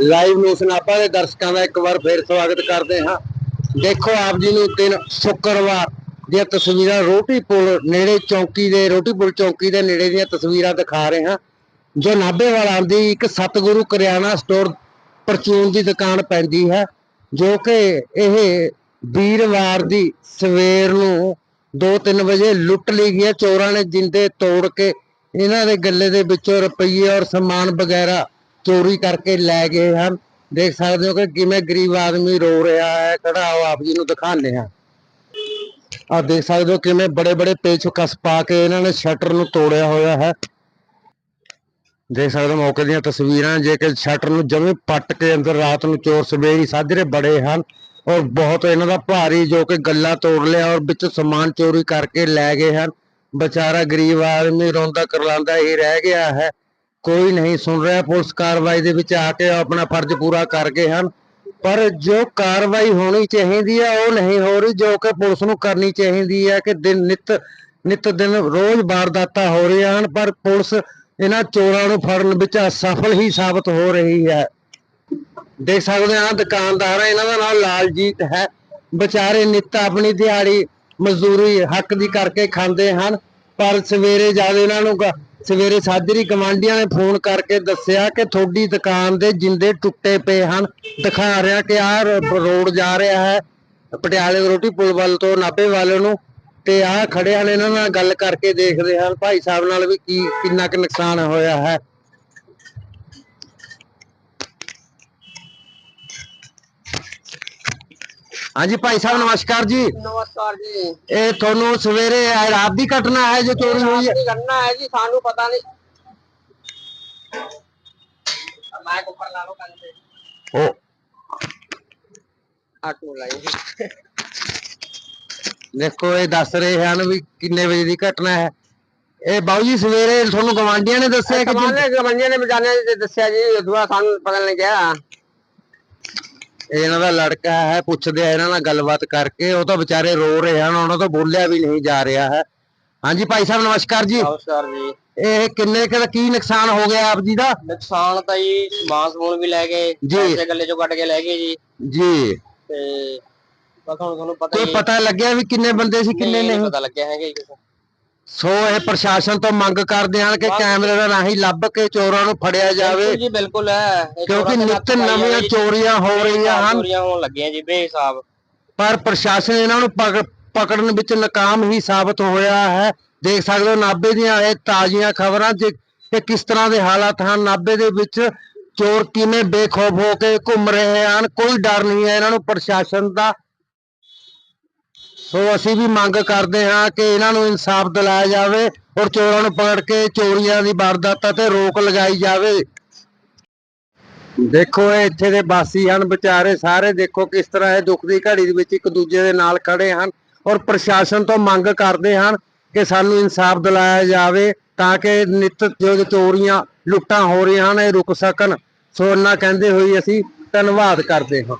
Live news ਨਾਪਾ ਦੇ ਦਰਸ਼ਕਾਂ ਦਾ ਇੱਕ ਵਾਰ ਫੇਰ ਸਵਾਗਤ ਕਰਦੇ ਹਾਂ। ਦੇਖੋ ਆਪ ਜੀ ਨੂੰ ਦਿਨ ਸ਼ੁੱਕਰਵਾਰ ਦੀਆਂ ਤਸਵੀਰਾਂ, ਰੋਟੀ ਪੁਲ ਨੇੜੇ ਚੌਂਕੀ ਦੇ, ਰੋਟੀ ਪੁਲ ਚੌਂਕੀ ਦੇ ਨੇੜੇ ਦੀਆਂ ਤਸਵੀਰਾਂ ਦਿਖਾ ਰਹੇ ਹਾਂ। ਜੋ ਨਾਭੇ ਵਾਲਾਂ ਦੀ ਇੱਕ ਸਤਿਗੁਰੂ ਕਰਿਆਨਾ ਸਟੋਰ ਪਰਚੂਨ ਦੀ ਦੁਕਾਨ ਪੈਂਦੀ ਹੈ, ਜੋ ਕਿ ਇਹ ਵੀਰਵਾਰ ਦੀ ਸਵੇਰ ਨੂੰ 2-3 ਵਜੇ ਲੁੱਟ ਲਈ ਗਈ ਚੋਰਾਂ ਨੇ ਜਿੰਦੇ ਤੋੜ ਕੇ ਇਹਨਾਂ ਦੇ ਗੱਲੇ ਦੇ ਵਿੱਚੋਂ ਰੁਪਈਏ ਔਰ ਸਮਾਨ ਵਗੈਰਾ ਚੋਰੀ ਕਰਕੇ ਲੈ ਗਏ ਹਨ। ਦੇਖ ਸਕਦੇ ਹੋ ਕਿ ਕਿਵੇਂ ਗਰੀਬ ਆਦਮੀ ਰੋ ਰਿਹਾ ਹੈ। ਖੜਾ ਆਓ ਆਪ ਜੀ ਨੂੰ ਦਿਖਾਉਂਦੇ ਹਾਂ। ਆ ਦੇਖ ਸਕਦੇ ਹੋ ਕਿਵੇਂ ਬੜੇ ਬੜੇ ਪੇਚਕਸ ਪਾ ਕੇ ਇਹਨਾਂ ਨੇ ਸ਼ਟਰ ਨੂੰ ਤੋੜਿਆ ਹੋਇਆ ਹੈ। ਦੇਖ ਸਕਦੇ ਹੋ ਮੌਕੇ ਦੀਆਂ ਤਸਵੀਰਾਂ, ਜੇ ਕਿ ਸ਼ਟਰ ਨੂੰ ਜਮੇ ਪੱਟ ਕੇ ਅੰਦਰ ਰਾਤ ਨੂੰ ਚੋਰ ਸਵੇਰੀ ਸਾਜਰੇ ਬੜੇ ਹਨ ਔਰ ਬਹੁਤ ਇਹਨਾਂ ਦਾ ਭਾਰੀ ਜੋ ਕਿ ਗੱਲਾ ਤੋੜ ਲਿਆ ਔਰ ਵਿੱਚ ਸਮਾਨ ਚੋਰੀ ਕਰਕੇ ਲੈ ਗਏ ਹਨ। ਵਿਚਾਰਾ ਗਰੀਬ ਆਦਮੀ ਰੋਂਦਾ ਕਰਲਾਂਦਾ ਹੀ ਰਹਿ ਗਿਆ ਹੈ। ਕੋਈ ਨਹੀਂ ਸੁਣ ਰਿਹਾ, ਪੁਲਿਸ ਕਾਰਵਾਈ ਦੇ ਵਿੱਚ ਆ ਕੇ ਆਪਣਾ ਫਰਜ਼ ਪੂਰਾ ਕਰ ਗਏ ਹਨ। ਪਰ ਜੋ ਕਾਰਵਾਈ ਹੋਣੀ ਚਾਹੀਦੀ ਹੈ ਉਹ ਨਹੀਂ ਹੋ ਰਹੀ, ਜੋ ਕਿ ਪੁਲਿਸ ਨੂੰ ਕਰਨੀ ਚਾਹੀਦੀ ਹੈ ਕਿ ਦਿਨ ਨਿਤ ਨਿਤ ਦਿਨ ਰੋਜ਼ ਵਾਰਦਾਤਾਂ ਹੋ ਰਹੀਆਂ ਹਨ, ਪਰ ਪੁਲਿਸ ਇਹਨਾਂ ਚੋਰਾਂ ਨੂੰ ਫੜਨ ਵਿੱਚ ਅਸਫਲ ਹੀ ਸਾਬਤ ਹੋ ਰਹੀ ਹੈ। ਦੇਖ ਸਕਦੇ ਹਾਂ ਦੁਕਾਨਦਾਰ ਇਹਨਾਂ ਦਾ ਨਾਮ ਲਾਲਜੀਤ ਹੈ। ਵਿਚਾਰੇ ਨਿੱਤ ਆਪਣੀ ਦਿਹਾੜੀ ਮਜ਼ਦੂਰੀ ਹੱਕ ਦੀ ਕਰਕੇ ਖਾਂਦੇ ਹਨ, ਪਰ ਸਵੇਰੇ ਜਦ ਇਹਨਾਂ ਨੂੰ ਸਵੇਰੇ ਸਾਜਰੀ ਗਵਾਂਢੀਆਂ ਨੇ ਫੋਨ ਕਰਕੇ ਦੱਸਿਆ ਕਿ ਤੁਹਾਡੀ ਦੁਕਾਨ ਦੇ ਜਿੰਦੇ ਟੁੱਟੇ ਪਏ ਹਨ। ਦਿਖਾ ਰਿਹਾ ਕਿ ਆਹ ਰੋਡ ਜਾ ਰਿਹਾ ਹੈ। ਪਟਿਆਲੇ ਰੋਟੀ ਪੁਲ ਵੱਲ ਤੋਂ ਨਾਭੇ ਵੱਲ ਨੂੰ ਤੇ ਆਹ ਖੜੇ ਹਨ, ਇਹਨਾਂ ਨਾਲ ਗੱਲ ਕਰਕੇ ਦੇਖਦੇ ਹਨ। ਭਾਈ ਸਾਹਿਬ ਨਾਲ ਵੀ ਕੀ, ਕਿੰਨਾ ਕੁ ਨੁਕਸਾਨ ਹੋਇਆ ਹੈ। ਹਾਂਜੀ ਭਾਈ ਸਾਹਿਬ ਨਮਸਕਾਰ ਜੀ। ਨਮਸਕਾਰ ਜੀ। ਇਹ ਤੁਹਾਨੂੰ ਸਵੇਰੇ ਇਹ ਰਾਤ ਦੀ ਘਟਨਾ ਹੈ ਜੋ ਚੋਰੀ ਹੋਈ ਹੈ? ਕਰਨਾ ਹੈ ਜੀ ਸਾਨੂੰ ਪਤਾ ਨਹੀਂ। ਮੈਂ ਉੱਪਰ ਲਾ ਲੋ ਕੰਨ ਤੇ। ਉਹ ਆਟੋ ਲਾਈ ਦੇਖੋ ਇਹ ਦੱਸ ਰਹੇ ਹਨ ਵੀ ਕਿੰਨੇ ਵਜੇ ਦੀ ਘਟਨਾ ਹੈ। ਇਹ ਬਾਊ ਜੀ ਸਵੇਰੇ ਤੁਹਾਨੂੰ ਗਵਾਂਢੀਆਂ ਨੇ ਦੱਸਿਆ ਕਿ ਗਮੰਜੇ ਨੇ ਨੇ ਦੱਸਿਆ ਜੀ ਦੁਆ ਸਾਨੂੰ ਪਤਾ ਨਹੀਂ ਲੱਗਿਆ। ਇਹਨਾਂ ਦਾ ਲੜਕਾ ਹੈ ਪੁੱਛਦੇ ਆ ਇਹਨਾਂ ਨਾਲ ਗੱਲਬਾਤ ਕਰਕੇ ਉਹ ਤਾਂ ਵਿਚਾਰੇ ਰੋ ਰਹੇ ਹਨ ਉਹਨਾਂ ਤੋਂ ਬੋਲਿਆ ਵੀ ਨਹੀਂ ਜਾ ਰਿਹਾ ਹੈ। ਹਾਂਜੀ ਭਾਈ ਸਾਹਿਬ ਨਮਸਕਾਰ ਜੀ। ਨਮਸਕਾਰ ਜੀ। ਇਹ ਕਿੰਨੇ ਕੁ ਕੀ ਨੁਕਸਾਨ ਹੋ ਗਿਆ ਆਪ ਜੀ ਦਾ? ਨੁਕਸਾਨ ਤਾਂ ਜੀ ਸਮਾਨ ਸਮੂਨ ਵੀ ਲੈ ਗਏ ਜੀ। ਪੈਸੇ ਗੱਲੇ ਚੋਂ ਕੱਢ ਕੇ ਲੈ ਗਏ ਜੀ। ਜੀ। ਤੇ ਬਸ ਹੁਣ ਤੁਹਾਨੂੰ ਪਤਾ ਕੋਈ ਹੀ ਪਤਾ ਲੱਗਿਆ ਵੀ ਕਿੰਨੇ ਬੰਦੇ ਸੀ ਕਿੰਨੇ ਨਹੀਂ ਪਤਾ ਲੱਗਿਆ ਹੈਗਾ ਜੀ ਕਿਸੇ ਸੋ ਇਹ ਪ੍ਰਸ਼ਾਸਨ ਤੋਂ ਮੰਗ ਕਰਦੇ ਹਨ ਕਿ ਕੈਮਰੇ ਦਾ ਰਾਹੀਂ ਲੱਭ ਕੇ ਚੋਰਾਂ ਨੂੰ ਫੜਿਆ ਜਾਵੇ। ਜੀ ਬਿਲਕੁਲ ਹੈ। ਕਿਉਂਕਿ ਨਿੱਤ ਨਵੀਆਂ। ਚੋਰੀਆਂ ਹੋ ਰਹੀਆਂ ਹਨ। ਚੋਰੀਆਂ ਹੋਣ ਲੱਗੀਆਂ ਜੀ ਬੇਹਿਸਾਬ। ਪਰ ਪ੍ਰਸ਼ਾਸਨ ਇਹਨਾਂ ਨੂੰ ਪਕ- ਪਕੜਨ ਵਿੱਚ ਨਾਕਾਮ ਹੀ ਸਾਬਤ ਹੋਇਆ ਹੈ। ਦੇਖ ਸਕਦੇ ਹੋ ਨਾਭੇ ਦੀਆਂ ਇਹ ਤਾਜ਼ੀਆਂ ਖਬਰਾਂ ਜੇ ਕਿ ਕਿਸ ਤਰ੍ਹਾਂ ਦੇ ਹਾਲਾਤ ਹਨ। ਨਾਭੇ ਦੇ ਵਿੱਚ ਚੋਰ ਕਿਵੇਂ ਬੇਖੌਫ ਹੋ ਕੇ ਘੁੰਮ ਰਹੇ ਹਨ ਕੋਈ ਡਰ ਨਹੀਂ ਹੈ। ਇਹਨਾਂ ਨੂੰ ਪ੍ਰਸ਼ਾਸਨ ਦਾ ਸੋ ਅਸੀਂ ਵੀ ਮੰਗ ਕਰਦੇ ਹਾਂ ਕਿ ਇਹਨਾਂ ਨੂੰ ਇਨਸਾਫ ਦਿਲਾਇਆ ਜਾਵੇ ਔਰ ਚੋਰਾਂ ਨੂੰ ਪਕੜ ਕੇ ਚੋਰੀਆਂ ਦੀ ਵਾਰਦਾਤਾਂ ਤੇ ਰੋਕ ਲਗਾਈ ਜਾਵੇ। ਦੇਖੋ, ਇਹ ਇੱਥੇ ਦੇ ਵਾਸੀ ਹਨ, ਵਿਚਾਰੇ ਸਾਰੇ ਦੇਖੋ ਕਿਸ ਤਰ੍ਹਾਂ ਇਹ ਦੁੱਖ ਦੀ ਘੜੀ ਦੇ ਵਿੱਚ ਇੱਕ ਦੂਜੇ ਦੇ ਨਾਲ ਖੜੇ ਹਨ ਔਰ ਪ੍ਰਸ਼ਾਸਨ ਤੋਂ ਮੰਗ ਕਰਦੇ ਹਨ ਕਿ ਸਾਨੂੰ ਇਨਸਾਫ ਦਿਲਾਇਆ ਜਾਵੇ ਤਾਂ ਕਿ ਨਿਤ ਜੋ ਚੋਰੀਆਂ, ਲੁੱਟਾਂ ਹੋ ਰਹੀਆਂ ਹਨ, ਇਹ ਰੁਕ ਸਕਣ। ਸੋ ਇੰਨਾ ਕਹਿੰਦੇ ਹੋਈ ਅਸੀਂ ਧੰਨਵਾਦ ਕਰਦੇ ਹਾਂ।